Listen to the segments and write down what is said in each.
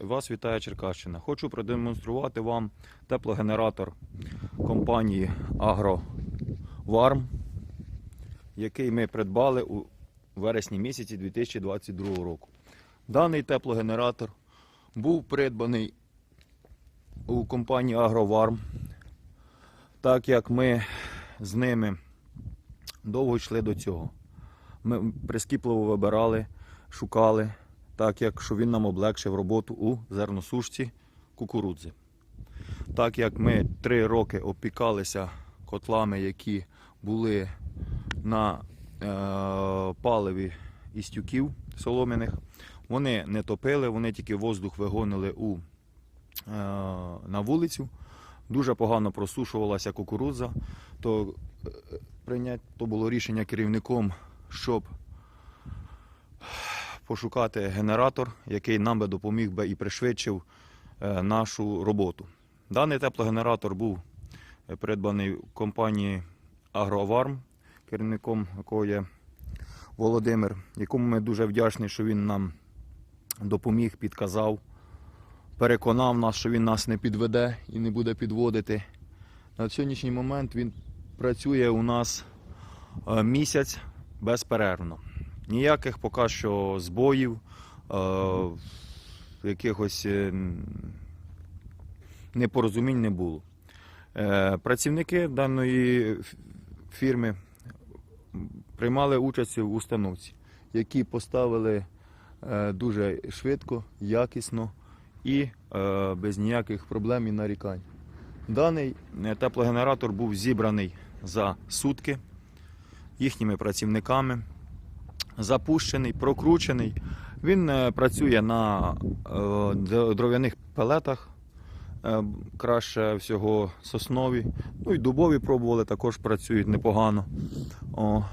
Вас вітає Черкащина. Хочу продемонструвати вам теплогенератор компанії AgroVarm, який ми придбали у вересні місяці 2022 року. Даний теплогенератор був придбаний у компанії AgroVarm, так як ми з ними довго йшли до цього. Ми прискіпливо вибирали, шукали, так як що він нам облегшив роботу у зерносушці кукурудзи. Так як ми три роки опікалися котлами, які були на е, паливі із тюків солом'яних, вони не топили, вони тільки воздух вигонили у, е, на вулицю. Дуже погано просушувалася кукурудза, то е, прийнято було рішення керівником, щоб пошукати генератор, який нам би допоміг би і пришвидшив е, нашу роботу. Даний теплогенератор був е, придбаний компанії AgroVarm, керівником якого є Володимир, якому ми дуже вдячні, що він нам допоміг, підказав, переконав нас, що він нас не підведе і не буде підводити. На сьогоднішній момент він працює у нас е, місяць безперервно. Ніяких поки що збоїв, е, якихось е, непорозумінь не було. Е, Працівники даної фірми приймали участь в установці, які поставили дуже швидко, якісно і без ніяких проблем і нарікань. Даний теплогенератор був зібраний за сутки їхніми працівниками, запущений, прокручений. Він е, працює на е, дров'яних пелетах, е, краще всього соснові. Ну і дубові пробували, також працюють непогано. О.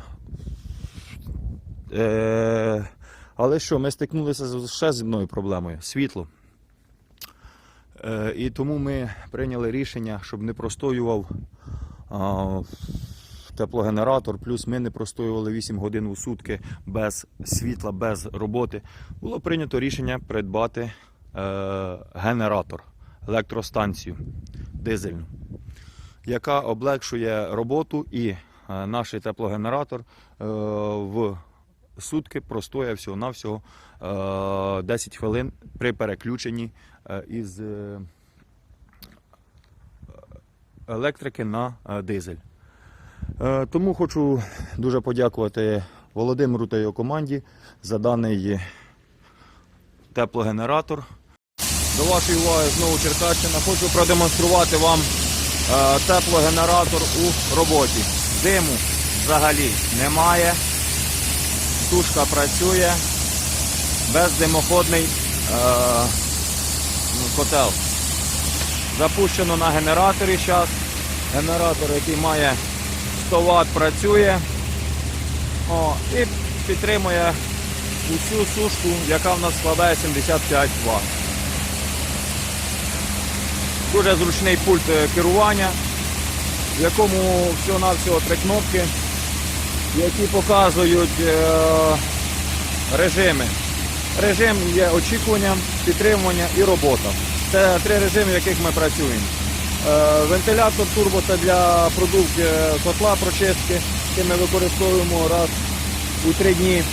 Е, але що, ми стикнулися ще з одною проблемою світло. Е, і тому ми прийняли рішення, щоб не простоював теплогенератор, плюс ми не простоювали 8 годин у сутки без світла, без роботи. Було прийнято рішення придбати е, генератор, електростанцію дизельну, яка облегшує роботу і е, наш теплогенератор е, в сутки простоє всього-навсього е, 10 хвилин при переключенні е, із е, електрики на е, дизель. Е, Тому хочу дуже подякувати Володимиру та його команді за даний теплогенератор. До вашої уваги знову Черкащина. Хочу продемонструвати вам е, теплогенератор у роботі. Диму взагалі немає. Сушка працює. Бездимоходний е, котел. Запущено на генераторі зараз. Генератор, який має 100 Вт, працює. О, і підтримує усю сушку, яка в нас складає 75 Вт. Дуже зручний пульт е, керування, в якому всього-навсього три кнопки, які показують е, режими. Режим є очікування, підтримування і робота. Це три режими, в яких ми працюємо. Е, Вентилятор турбо це для продувки котла прочистки, який ми використовуємо раз у три дні.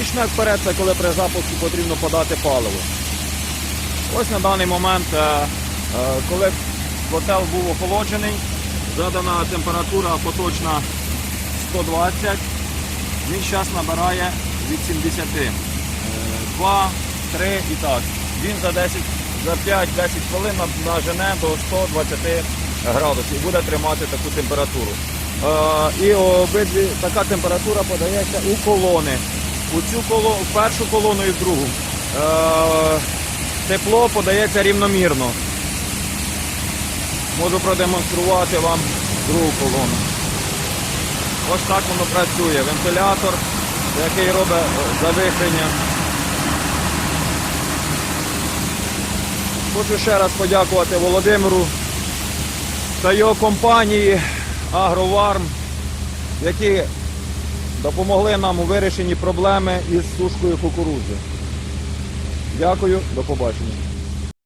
І шнек вперед це коли при запуску потрібно подати паливо. Ось на даний момент, е, е, коли котел був охолоджений, задана температура поточна 120, він зараз набирає від 70. Е, 2, 3 і так. Він за 10, за 5-10 хвилин на- нажене до 120 градусів і буде тримати таку температуру. Е, І обидві така температура подається у колони. У цю колону, в першу колону і в другу. Е, Тепло подається рівномірно. Можу продемонструвати вам другу колону. Ось так воно працює. Вентилятор, який робить завихрення. Хочу ще раз подякувати Володимиру та його компанії Агроварм, які допомогли нам у вирішенні проблеми із сушкою кукурудзи. Дякую, до побачення.